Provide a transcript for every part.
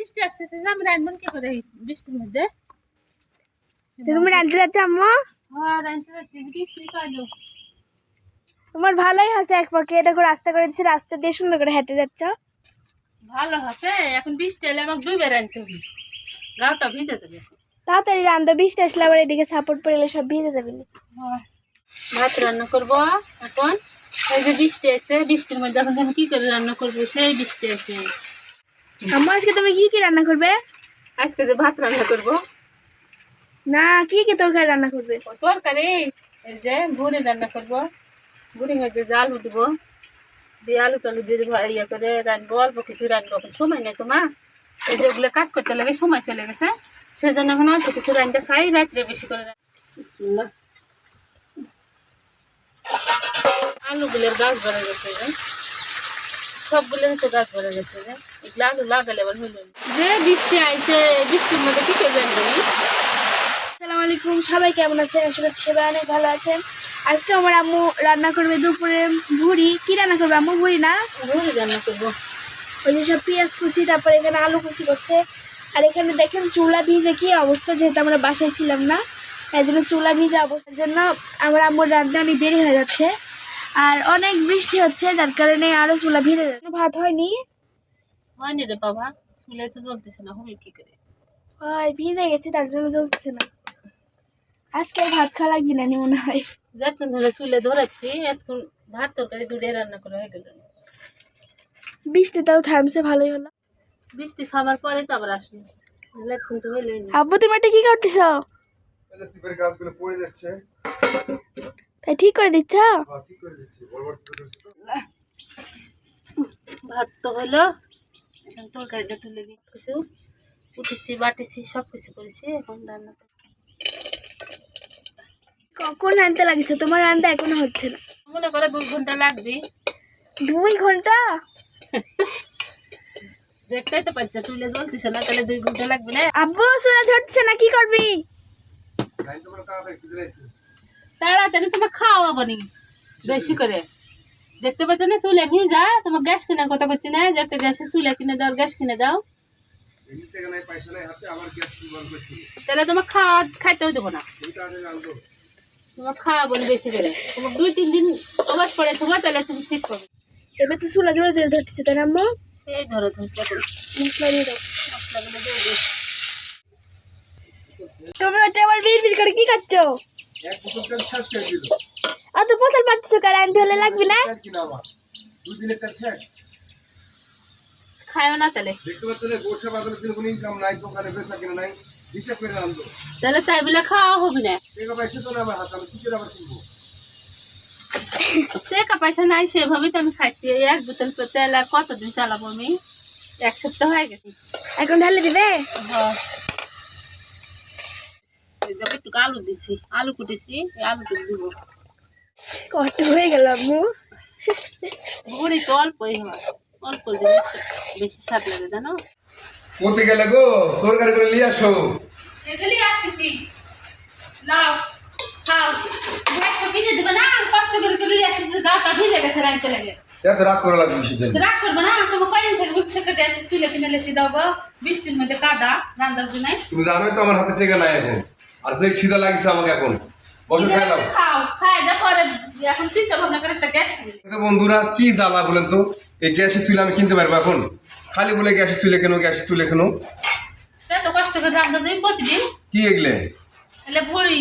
বৃষ্টি আসতেছে যে আমি রান্না কি করে বৃষ্টির মধ্যে? তুমি রাঁধতে যাচ্ছ আম্মু? হ্যাঁ রান্না যাচ্ছি। বৃষ্টি কালো তোমার ভালোই আছে এক পক্ষে। এটা করে রাস্তা করে দিচ্ছে রাস্তা দিয়ে সুন্দর করে হেঁটে যাচ্ছ। ভালো আছে এখন বৃষ্টি এলে আমাকে ডুবে রাখতে হবে। গাওটা ভিজে যাবে। তাড়াতাড়ি রান্ধো বৃষ্টি আসলে আবার এদিকে সাপোর্ট পড়লে সব ভিজে যাবে। না। ভাত রান্না করব এখন। এই যে বৃষ্টি আছে বৃষ্টির মধ্যে এখন আমি কি করে রান্না করব? সেই বৃষ্টি আছে আম্মু আজকে তুমি কি কি রান্না করবে? আজকে যে ভাত রান্না করব। না কি কি তরকারি রান্না করবে? তরকারি এই যে ভুড়ি রান্না করব। ভুড়ির মধ্যে যে আলু দিব। দিয়ে আলু টালু দিয়ে দিব ইয়ে করে রাখব অল্প কিছু রাখব এখন সময় নেই তো মা। এই যে ওগুলো কাজ করতে লাগে সময় চলে গেছে। সেজন্য এখন অল্প কিছু রাখতে খাই রাত্রে বেশি করে। বিসমিল্লাহ। আলুগুলোর গাছ বেড়ে গেছে যে সবগুলোর তো গাছ যে এগুলো আলু লাগালে আবার হইল যে বৃষ্টি আইছে বৃষ্টির মধ্যে কি করবেন তুমি? আসসালামু আলাইকুম সবাই কেমন আছেন? আশা করছি সবাই অনেক ভালো আছেন। আজকে আমার আম্মু রান্না করবে দুপুরে ভুড়ি। কি রান্না করবে আম্মু? ভুড়ি না? ভুড়ি রান্না করব। ওই যে সব পেঁয়াজ কুচি তারপরে এখানে আলু কুচি করছে। আর এখানে দেখেন চুলা ভিজে কি অবস্থা যেহেতু আমরা বাসায় ছিলাম না তাই জন্য চুলা ভিজে অবস্থার জন্য আমার আম্মুর রান্না অনেক দেরি হয়ে যাচ্ছে। আর অনেক বৃষ্টি হচ্ছে যার কারণে আরও চুলা ভিজে যাচ্ছে। ভাত হয়নি? হয়নি রে বাবা চুলে তো জ্বলতেছে না হবে কি করে? হয় ভিজে গেছে তার জন্য চলতেছে না। আজকে ভাত খাওয়া লাগবে না নি মনে হয়। যতক্ষণ ধরে চুলে ধরাচ্ছি এতক্ষণ ভাত তরকারি দুটো রান্না করা হয়ে গেল বৃষ্টিটাও থামছে ভালোই হলো। বৃষ্টি খাবার পরে তো আবার আসলো। এতক্ষণ তো হইলই না। আব্বু তুমি এটা কি করতেছ? গাছগুলো পড়ে যাচ্ছে। তাই ঠিক করে দিচ্ছ? হ্যাঁ। ভাত তো হলো। এখন তরকারিটা তুলে দিই কিছু। উঠেছি বাটেছি সব কিছু করেছি। এখন রান্না কখন আনতে লাগিছে তোমার রান্না এখনও হচ্ছে না। মনে করে দুই ঘণ্টা লাগবে। দুই ঘণ্টা? দেখতেই তো পাচ্ছে চুলে জ্বলতেছে না তাহলে দুই ঘণ্টা লাগবে না। আব্বু চুলা ধরছে না কি করবি? তাড়াতাড়ি তোমার খাওয়াবো নি। বেশি করে। দেখতে পাচ্ছ না চুলে ভিজা? তোমার গ্যাস কেনার কথা করছি না? যে একটা গ্যাসে চুলে কিনে দাও গ্যাস কিনে দাও। তাহলে তোমার খাওয়া খাইতেও দেবো না। তোমার খাওয়াবো বেশি করে। তোমার দুই তিন দিন অবাস পরে তোমার তাহলে তুমি ঠিক করবে। এবার তো চুলা জোরে জোরে ধরতেছে তাই না আম্মু? সেই ধরো ধরছে মশলা দিয়ে দাও। মশলাগুলো দিয়ে দিই। তুমি ওটা আবার বিড় বিড় করে কি করছ এক বোতল তেল শেষ অত পাচ্ছ কার আনতে হলে লাগবে না তেল কিনা আমার। দুই দিনের তেল শেষ। খায়ও না তাহলে। তাহলে তাই বলে খাওয়া হবে না টাকা পয়সা তো আমার হাতে, আমি কি করে আবার কিনবো? টাকা পয়সা নাই সেভাবেই তো আমি খাচ্ছি এই এক বোতল তেল কতদিন চালাবো আমি এক সপ্তাহ হয়ে গেছে এখন ঢালে দিবে হ্যাঁ। একটু আলু দিছি। আলু কুটেছি আলুটুকু দিব। কষ্ট হয়ে গেল আম্মু। তো অল্পই হয়। অল্প জিনিস বেশি স্বাদ লাগে জানো? কোথায় গেলে গো? তরকারি করে নিয়ে আসো। এগুলি আসতেছি। লাও খাও। দেবে না কষ্ট করে চলে আসতেছি গাটা ভিজে গেছে রাখতে লাগে। এত রাগ করা লাগবে কিসের জন্য? রাগ করবে না তোমার কয়দিন থেকে বুঝছে কেটে আসে চুলে কিনে লেসি দাও গো। বৃষ্টির মধ্যে কাদা রান্দার জন্য। তুমি জানোই তো আমার হাতে টেকা নাই এখন। আর যে খিদা লাগছে আমাকে এখন। বসে খাইলাম খাও খাই দে পরে এখন চিন্তা ভাবনা করে একটা গ্যাস বন্ধুরা কি জ্বালা বলেন তো? এই গ্যাসের চুলে আমি কিনতে পারব এখন? খালি বলে গ্যাসের চুলে কেন গ্যাসের চুলে কেন? এত কষ্ট করে রান্না তুমি প্রতিদিন। কি এগলে? তাহলে ভরি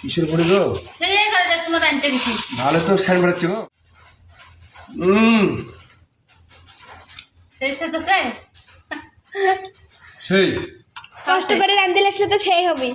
কিসের পড়ে গো? সেই এগারোটার সময় রাঁধতে গেছি ভালো তো স্যান বেড়াচ্ছে গো। হুম সেই সে তো সেই। কষ্ট করে রান্ধলে আসলে তো সেই হবে